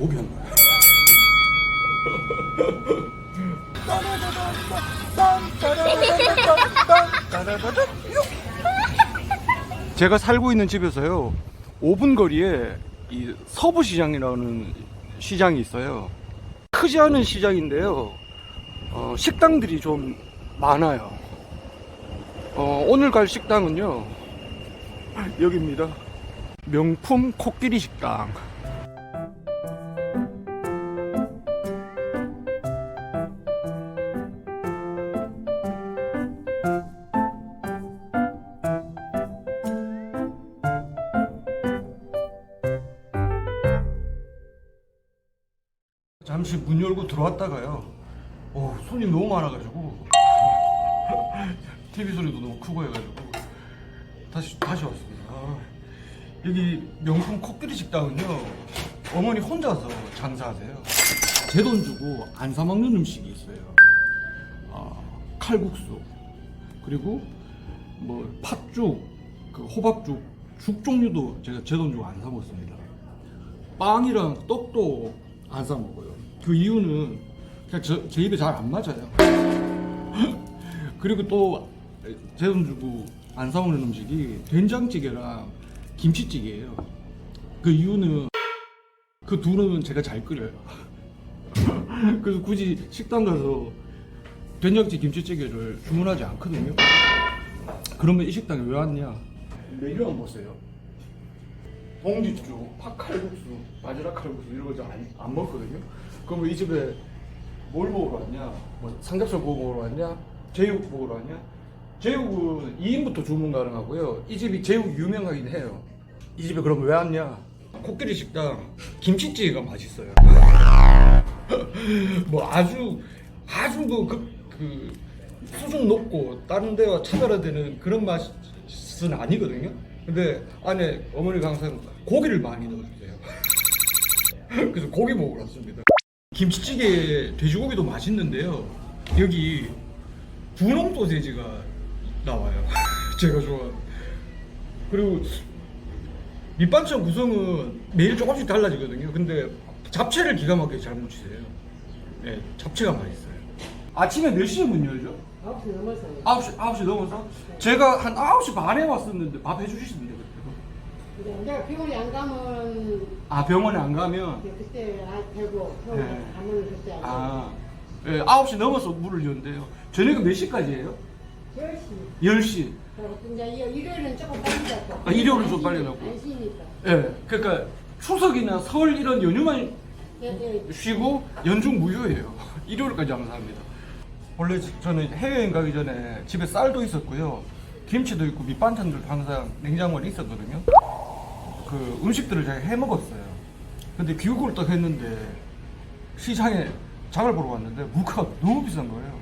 고기 한 마리. 제가 살고 있는 집에서요 5분 거리에 이 서부시장이라는 시장이 있어요. 크지 않은 시장인데요. 어, 식당들이 좀 많아요. 어, 오늘 갈 식당은요 여기입니다. 명품 코끼리 식당 잠시 문 열고 들어왔다가요. 어, 손님 너무 많아가지고 TV 소리도 너무 크고 해가지고 다시 다시 왔습니다. 아, 여기 명품 코끼리 식당은요 어머니 혼자서 장사하세요. 제 돈 주고 안 사 먹는 음식이 있어요. 아, 칼국수 그리고 뭐 팥죽, 그 호박죽, 죽 종류도 제가 제 돈 주고 안 사 먹습니다. 빵이랑 떡도 안 사 먹어요. 그 이유는 그냥 저, 제 입에 잘 안 맞아요. 그리고 또 제돈 주고 안사 먹는 음식이 된장찌개랑 김치찌개예요. 그 이유는 그 둘은 제가 잘 끓여요. 그래서 굳이 식당 가서 된장찌개 김치찌개를 주문하지 않거든요. 그러면 이 식당에 왜 왔냐? 메뉴 한번 보세요. 봉지죽, 팥칼국수, 바지락 칼국수 이런 거 안 안 먹거든요. 그러면 이 집에 뭘 먹으러 왔냐? 뭐 삼겹살 구워 먹으러 왔냐? 제육 먹으러 왔냐? 제육은 2인부터 주문 가능하고요. 이 집이 제육 유명하긴 해요. 이 집에 그럼 왜 왔냐? 코끼리 식당 김치찌개가 맛있어요. 뭐 아주 아주 뭐그 그 수준 높고 다른 데와 차별화되는 그런 맛은 아니거든요. 근데 안에 어머니가 항상 고기를 많이 넣어주세요. 그래서 고기 먹으러 왔습니다. 김치찌개 돼지고기도 맛있는데요. 여기 분홍 소세지가 나와요. 제가 좋아하는. 그리고 밑반찬 구성은 매일 조금씩 달라지거든요. 근데 잡채를 기가 막히게 잘 무치세요. 네, 잡채가 맛있어요. 아침에 몇 시에 문 열죠? 9시 넘었어요. 9시, 9시 넘어서? 제가 한 9시 반에 왔었는데 밥 해주시던데 그때. 근데 내가 병원에 안 가면 아 병원에 안 가면 이제 그때 안 되고 병원에 네. 가면 그때 안아 예, 9시 넘어서 물을 여는데요 저녁은 몇 시까지예요? 되고 10시. 10시 그리고 이제 일- 일요일은 조금 빨리 잡고. 아, 일요일은 좀 빨리 잡고. 안 쉬니까. 예, 그러니까 추석이나 설 이런 연휴만 예, 예. 쉬고 연중 무휴예요 일요일까지 장사합니다 원래 지- 저는 해외여행 가기 전에 집에 쌀도 있었고요. 김치도 있고 밑반찬들도 항상 냉장고에 있었거든요. 그 음식들을 제가 해 먹었어요. 근데 귀국을 딱 했는데 시장에 장을 보러 왔는데 물가가 너무 비싼 거예요.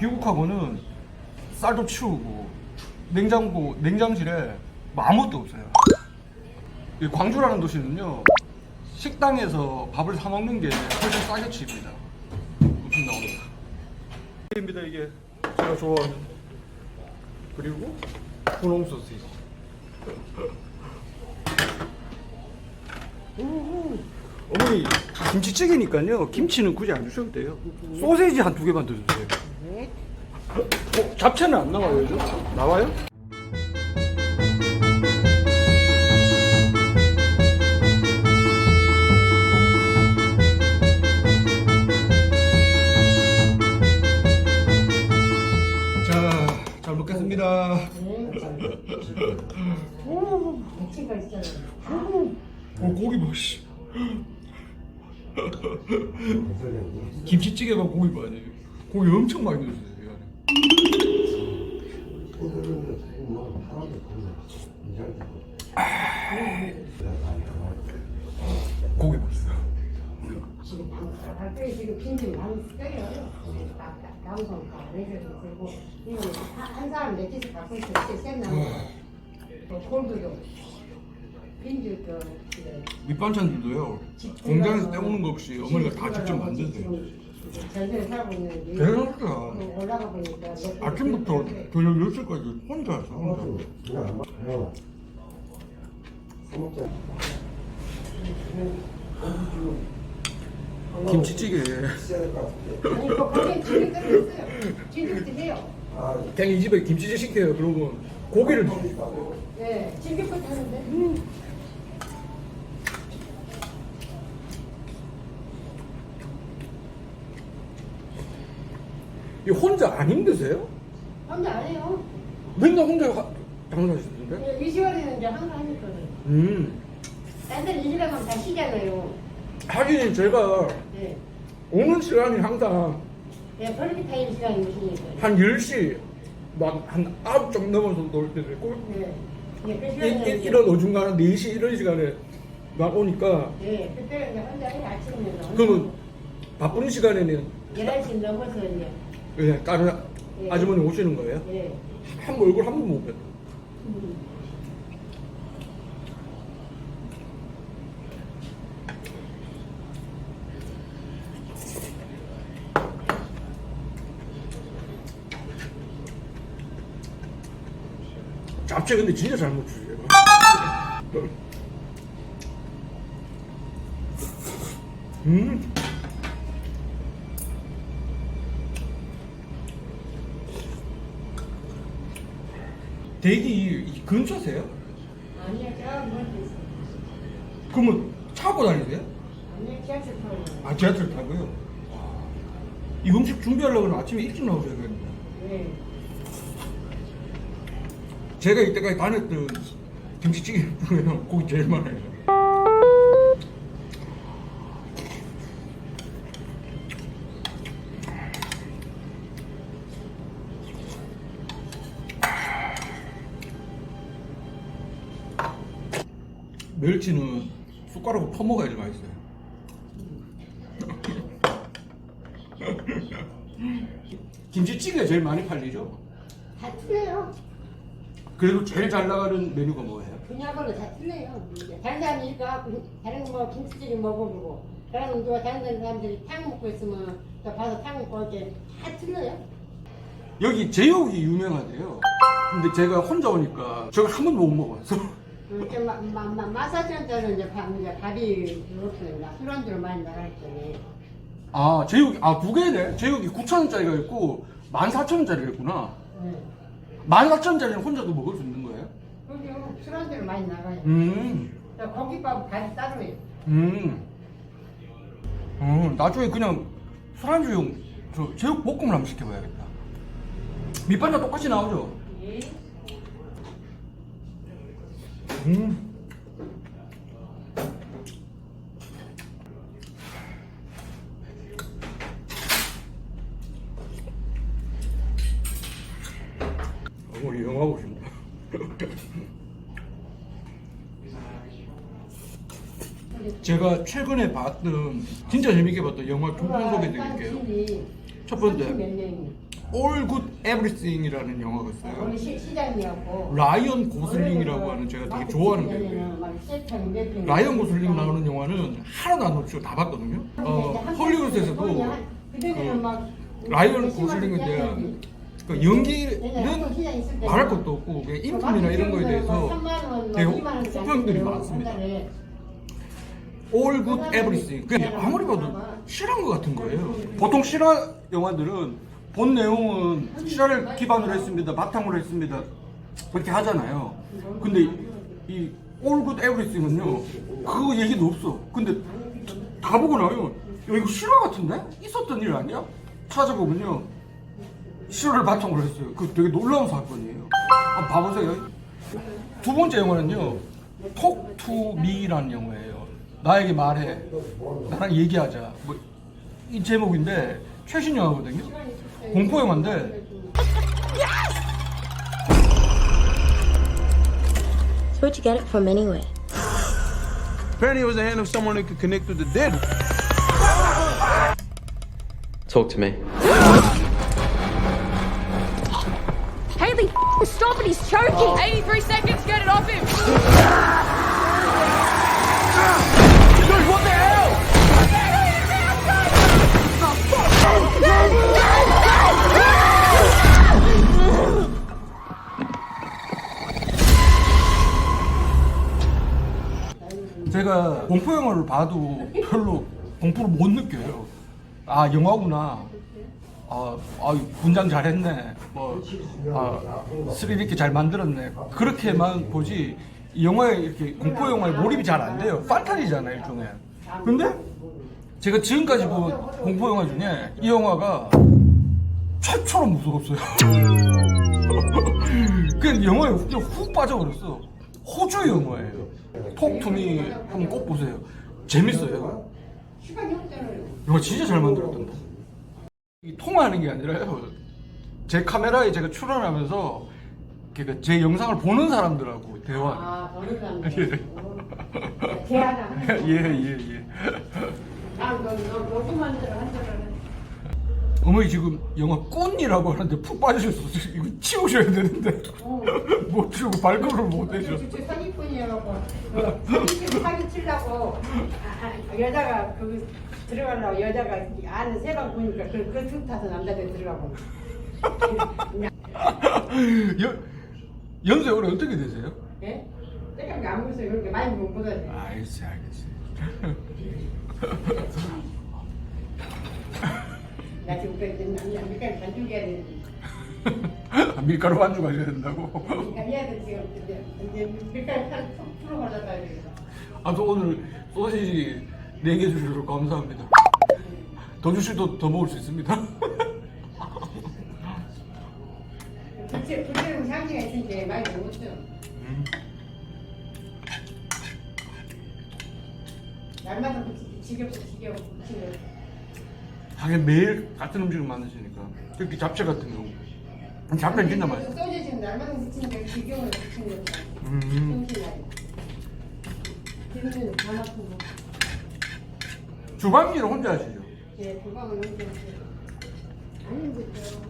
귀국하고는 쌀도 치우고 냉장고 냉장실에 뭐 아무것도 없어요. 이 광주라는 도시는요 식당에서 밥을 사 먹는 게 훨씬 싸게 칩니다 입니다 이게 제가 좋아하는 그리고 분홍 소시지. 어머니 김치찌개니까요 김치는 굳이 안 주셔도 돼요 소세지 한 두 개만 더 주세요 네. 어, 잡채는 안 나와요 요즘? 나와요? 김치찌개가 고기 많이. 고기 엄청 많이 넣어주세요. 이 안에. 고기 맛있어. 지금 지금 빈집 많이. 방송 내셔도 되고 이거 한- 한 사람 몇 개씩 갖고 있을 때 센나무 골드도 그 그, 밑반찬들도요. 공장에서 떼오는 거 없이 어머니가 다 직접 만드세요. 살고 있는 대단하다. 올라가 보니까 아침부터 저녁 10시까지 혼자 해서 혼자. 김치찌개. 아니 그 거기에. 진흙도 해요. 그냥 이 집에 김치찌개 시켜요. 그러면 고기를 예, 진흙부터 하는데. 이 혼자 안 힘드세요? 혼자 안 해요. 맨날 혼자 하- 장사하시던데? 예, 이 시간에는 이제 항상 하니까. 음. 딴데는 이 시간 가면 다 쉬잖아요. 하긴 제가 예. 오는 시간이 항상 예, 그렇게 타임 시간이 무시니까. 한 10시 막한 9점 넘어서 놀 때도 있고 예. 예, 그 이, 시간에. 이, 이런 어중간한 4시 이런 시간에 막 오니까 예, 그때는 이제 혼자 해 아침에는. 그러면 바쁜 시간에는 11시 넘어서 이제. 그냥 다른 예. 아주머니 오시는 거예요? 예. 한 번 얼굴 한번못 뵀다. 음. 잡채 근데 진짜 잘 먹지. 음. 대기 이 근처세요? 아니야, 뭐 있어. 그러면 차고 다니세요? 아니야, 지하철 타고. 아 지하철 타고요? 와. 이 음식 준비하려고 그러면 아침에 일찍 나오셔야겠네요. 예. 제가 이때까지 다녔던 김치찌개 중에는 고기 제일 많아요. 멸치는 숟가락으로 퍼먹어야지 맛있어요. 김치찌개가 제일 많이 팔리죠? 다 틀려요. 그래도 제일 잘 나가는 메뉴가 뭐예요? 분야별로 다 틀려요. 다른 사람이 이거 갖고 다른 거 김치찌개 먹어보고 다른 누가 다른 사람들이 탕 먹고 있으면 또 봐서 탕 먹고 이렇게 다 틀려요. 여기 제육이 유명하대요. 근데 제가 혼자 오니까 제가 한 번도 못 먹어서 이렇게 마, 마, 마, 마사지한테는 이제 밥, 이제 밥이 나 술안주로 많이 나가있더니 아 제육 아두 개네. 제육이 9천 원짜리가 있고 14,000원짜리가 있구나. 네. 14,000원짜리는 혼자도 먹을 수 있는 거예요? 그리고 술안주로 많이 나가요. 음, 고기밥 밥이 따로예요. 음. 음, 나중에 그냥 술안주용 저 제육 볶음을 한번 시켜봐야겠다. 밑반찬 똑같이 나오죠? 예. 음. 어머니 영화 보신다. 제가 최근에 봤던 진짜 재밌게 봤던 영화 두 편 소개 드릴게요. 첫 번째. All Good Everything이라는 영화가 있어요. 우리 시, 시장이었고. 라이언 고슬링이라고 하는 제가 되게 좋아하는 배우예요. 라이언 고슬링 나오는 영화는 하나도 안 놓치고 다 봤거든요. 어, 헐리우드에서도 그 라이언 고슬링에 대한 그 연기는 말할 것도 없고 그냥 인품이나 이런 거에 대해서 되게 호평들이 많습니다. All Good Everything. 그냥 아무리 봐도 실화인 것 같은 거예요. 보통 실화 영화들은 본 내용은 실화를 기반으로 했습니다. 바탕으로 했습니다. 그렇게 하잖아요. 근데 이 Good Everything은요, 그거 얘기도 없어. 근데 다 보고 나면 야, 이거 실화 같은데? 있었던 일 아니야? 찾아보면요, 실화를 바탕으로 했어요. 그 되게 놀라운 사건이에요. 한번 봐보세요. 두 번째 영화는요, Me라는 영화예요. 나에게 말해. 나랑 얘기하자. 뭐, 이 제목인데 최신 영화거든요. 공포 영화인데 So where'd you get it from anyway? Apparently, it was the hand of someone that could connect with the dead. Talk to me. Haley, stop it, he's choking! 83 seconds, get it off him! 제가 공포 영화를 봐도 별로 공포를 못 느껴요. 아 영화구나. 아, 아 분장 잘했네. 뭐, 아, 스릴 있게 잘 만들었네. 그렇게만 보지. 이 영화에 이렇게 공포 영화에 몰입이 잘 안 돼요. 판타지잖아요, 일종의. 근데 제가 지금까지 본 공포 영화 중에 이 영화가 최초로 무서웠어요. 그 영화에 그냥 훅 빠져버렸어. 호주 영화예요. 톡투미 한번 꼭 보세요. 재밌어요. 이거 진짜 잘 만들었던데. 이 통화하는 게 아니라요. 제 카메라에 제가 출연하면서 그러니까 제 영상을 보는 사람들하고 대화. 아, 보는 사람들. 대하나. 예, 예, 예. 아, 너, 너, 너도 만들어, 한자를. 어머니 지금 영화 꽃이라고 하는데 푹 빠지셨어. 이거 치우셔야 되는데. 어. 못 치우고 발걸음을 못 해줘. 저 사기꾼이라고. 사기, 사기 치려고. 아, 아, 여자가 거기 들어가려고 여자가 안에 세방 보니까 그, 그쭉 타서 남자들 들어가고. 연, 연세 올해 어떻게 되세요? 예? 내가 안 보세요. 그렇게 많이 못 보다니. 알겠어요, 알겠어요. 나 지금 그 남자니까 반죽 해야 되는데. 아, 밀가루 반죽 하셔야 된다고. 그러니까 얘들 지금 이제 이제 밀가루 한 풀어 발라봐야 되겠다. 아무튼 오늘 소시지 4개 주셔서 감사합니다. 더 주셔도 더 먹을 수 있습니다. 부채 부채는 향기가 있으니까 많이 못 먹죠. 날마다 부치 지겹어 지겨워 부치 는. 하긴 매일 같은 음식을 만드시니까 특히 잡채 같은 경우 잡채는 진짜 맛있어. 소주 지금 날마다 부치니까 지겨워 부치는 거. 음. 정신나게. 기름은 다 아프고. 주방 일을 혼자 하시죠? 예, 주방은 언제 안 힘들죠.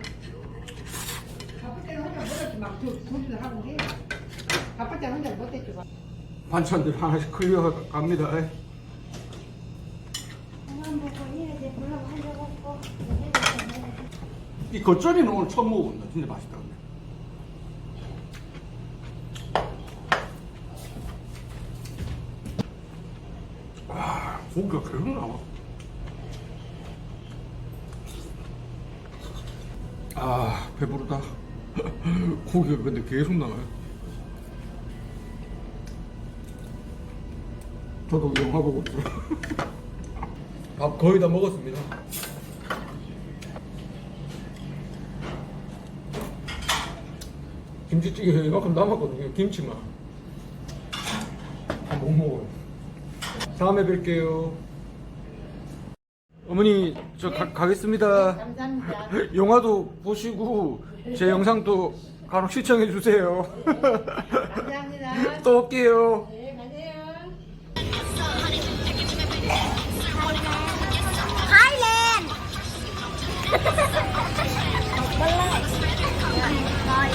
바쁠 때는 혼자 못했지 막 두, 둘을 하고 해. 바쁠 때는 혼자 못했지 막. 반찬들 하나씩 클리어 갑니다. 이 겉절이는 오늘 처음 먹어본다. 진짜 맛있다. 근데. 아, 고기가 계속 나와. 아, 배부르다. 고기가 근데 계속 나와요. 저도 영화 보고 있어요. 밥 거의 다 먹었습니다. 김치찌개 이만큼 남았거든요. 김치만. 아, 못 먹어요. 다음에 뵐게요. 어머니 저 가, 가겠습니다. 감사합니다. 영화도 보시고 제 영상도 간혹 시청해 주세요. 감사합니다. 또 올게요. 네, 가세요.